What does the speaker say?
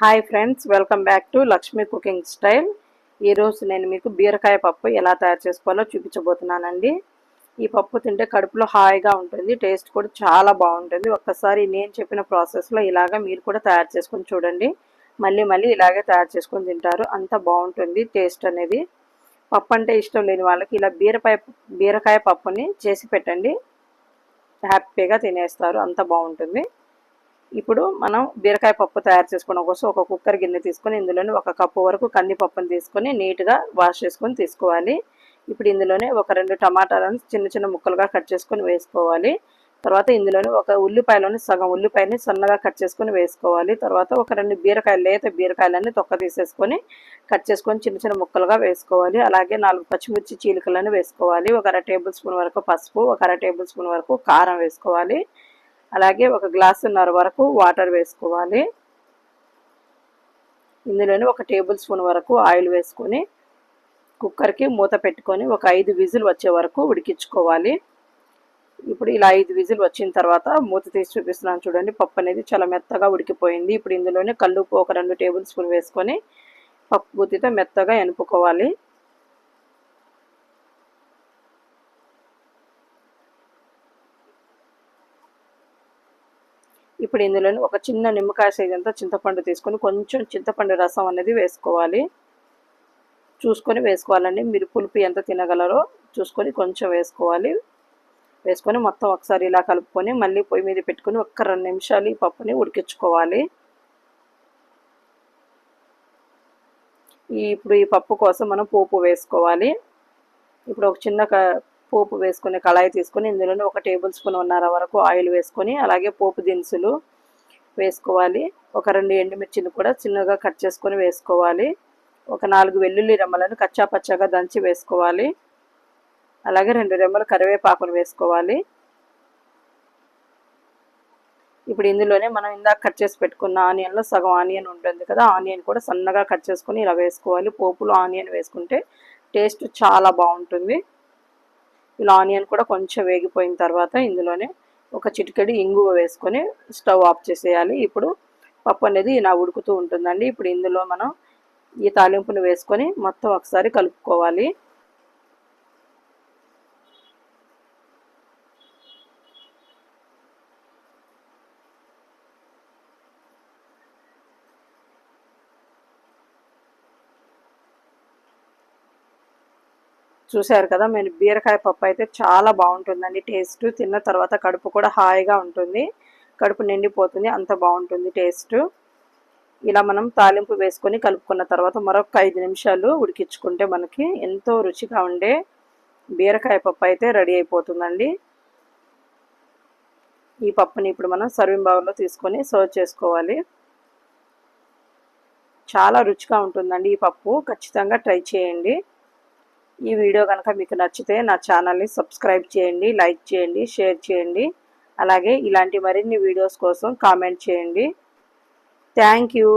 Hi friends welcome back to Lakshmi cooking style ఈరోజు నేను మీకు బీరకాయ పప్పు ఎలా తయారు చేసుకోవాలో చూపించబోతున్నానండి. ఈ పప్పు తింటే కడుపులో హాయిగా ఉంటుంది టేస్ట్ కూడా చాలా బాగుంటుంది. ఒక్కసారి నేను చెప్పిన ప్రాసెస్లో ఇలాగా మీరు కూడా తయారు చేసుకొని చూడండి. మళ్ళీ మళ్ళీ ఇలాగే తయారు చేసుకొని తింటారు అంత బాగుంటుంది టేస్ట్ అనేది. పప్పు అంటే ఇష్టం లేని వాళ్ళకి ఇలా బీరకాయ బీరకాయ పప్పుని చేసి పెట్టండి. హ్యాపీగా తినేస్తారు అంత బాగుంటుంది. ఇప్పుడు మనం బీరకాయ పప్పు తయారు చేసుకోవడం కోసం ఒక కుక్కర్ గిన్నె తీసుకొని ఇందులోనే ఒక కప్పు వరకు కందిపప్పును తీసుకొని నీట్గా వాష్ చేసుకొని తీసుకోవాలి. ఇప్పుడు ఇందులోనే ఒక రెండు టమాటాలను చిన్న చిన్న ముక్కలుగా కట్ చేసుకొని వేసుకోవాలి. తర్వాత ఇందులోనే ఒక ఉల్లిపాయలోని సగం ఉల్లిపాయని సన్నగా కట్ చేసుకొని వేసుకోవాలి. తర్వాత ఒక రెండు బీరకాయలు లేత బీరకాయలన్నీ తొక్క తీసేసుకొని కట్ చేసుకొని చిన్న చిన్న ముక్కలుగా వేసుకోవాలి. అలాగే నాలుగు పచ్చిమిర్చి చీలికలను వేసుకోవాలి. ఒక అర టేబుల్ స్పూన్ వరకు పసుపు ఒక అర టేబుల్ స్పూన్ వరకు కారం వేసుకోవాలి. అలాగే ఒక గ్లాసున్నర వరకు వాటర్ వేసుకోవాలి. ఇందులోనే ఒక టేబుల్ స్పూన్ వరకు ఆయిల్ వేసుకొని కుక్కర్కి మూత పెట్టుకొని ఒక ఐదు విజిల్ వచ్చే వరకు ఉడికించుకోవాలి. ఇప్పుడు ఇలా ఐదు విజిల్ వచ్చిన తర్వాత మూత తీసి చూపిస్తున్నాను చూడండి. పప్పు అనేది చాలా మెత్తగా ఉడికిపోయింది. ఇప్పుడు ఇందులోనే కల్లుపు ఒక రెండు టేబుల్ స్పూన్ వేసుకొని పప్పు గుత్తితో మెత్తగా ఎనుపుకోవాలి. ఇప్పుడు ఇందులో ఒక చిన్న నిమ్మకాయ సైజ్ అంతా చింతపండు తీసుకొని కొంచెం చింతపండు రసం అనేది వేసుకోవాలి. చూసుకొని వేసుకోవాలండి. మీరు పులుపు ఎంత తినగలరో చూసుకొని కొంచెం వేసుకోవాలి. వేసుకొని మొత్తం ఒకసారి ఇలా కలుపుకొని మళ్ళీ పొయ్యి మీద పెట్టుకొని ఒక్క రెండు నిమిషాలు ఈ పప్పుని ఉడికించుకోవాలి. ఇప్పుడు ఈ పప్పు కోసం మనం పోపు వేసుకోవాలి. ఇప్పుడు ఒక చిన్న పోపు వేసుకుని కళాయి తీసుకొని ఇందులోనే ఒక టేబుల్ స్పూన్ ఉన్నర వరకు ఆయిల్ వేసుకొని అలాగే పోపు దినుసులు వేసుకోవాలి. ఒక రెండు ఎండుమిర్చిని కూడా చిన్నగా కట్ చేసుకొని వేసుకోవాలి. ఒక నాలుగు వెల్లుల్లి రెమ్మలను కచ్చా పచ్చగా దంచి వేసుకోవాలి. అలాగే రెండు రెమ్మలు కరివేపాకును వేసుకోవాలి. ఇప్పుడు ఇందులోనే మనం ఇందాక కట్ చేసి పెట్టుకున్న ఆనియన్లో సగం ఆనియన్ ఉంటుంది కదా ఆనియన్ కూడా సన్నగా కట్ చేసుకొని ఇలా వేసుకోవాలి. పోపులో ఆనియన్ వేసుకుంటే టేస్ట్ చాలా బాగుంటుంది. ఇలా ఆనియన్ కూడా కొంచెం వేగిపోయిన తర్వాత ఇందులోనే ఒక చిటికెడు ఇంగువ వేసుకొని స్టవ్ ఆఫ్ చేసేయాలి. ఇప్పుడు పప్పు అనేది ఇలా ఉడుకుతూ ఉంటుందండి. ఇప్పుడు ఇందులో మనం ఈ తాలింపును వేసుకొని మొత్తం ఒకసారి కలుపుకోవాలి. చూశారు కదా నేను బీరకాయ పప్పు అయితే చాలా బాగుంటుందండి. టేస్ట్ తిన్న తర్వాత కడుపు కూడా హాయిగా ఉంటుంది. కడుపు నిండిపోతుంది అంత బాగుంటుంది టేస్ట్. ఇలా మనం తాలింపు వేసుకొని కలుపుకున్న తర్వాత మరొక ఐదు నిమిషాలు ఉడికించుకుంటే మనకి ఎంతో రుచిగా ఉండే బీరకాయ పప్పు అయితే రెడీ అయిపోతుందండి. ఈ పప్పుని ఇప్పుడు మనం సర్వింగ్ బౌల్లో తీసుకొని సర్వ్ చేసుకోవాలి. చాలా రుచిగా ఉంటుందండి ఈ పప్పు. ఖచ్చితంగా ట్రై చేయండి. ఈ వీడియో కనుక మీకు నచ్చితే నా ఛానల్ని సబ్స్క్రైబ్ చేయండి లైక్ చేయండి షేర్ చేయండి. అలాగే ఇలాంటి మరిన్ని వీడియోస్ కోసం కామెంట్ చేయండి. Thank you.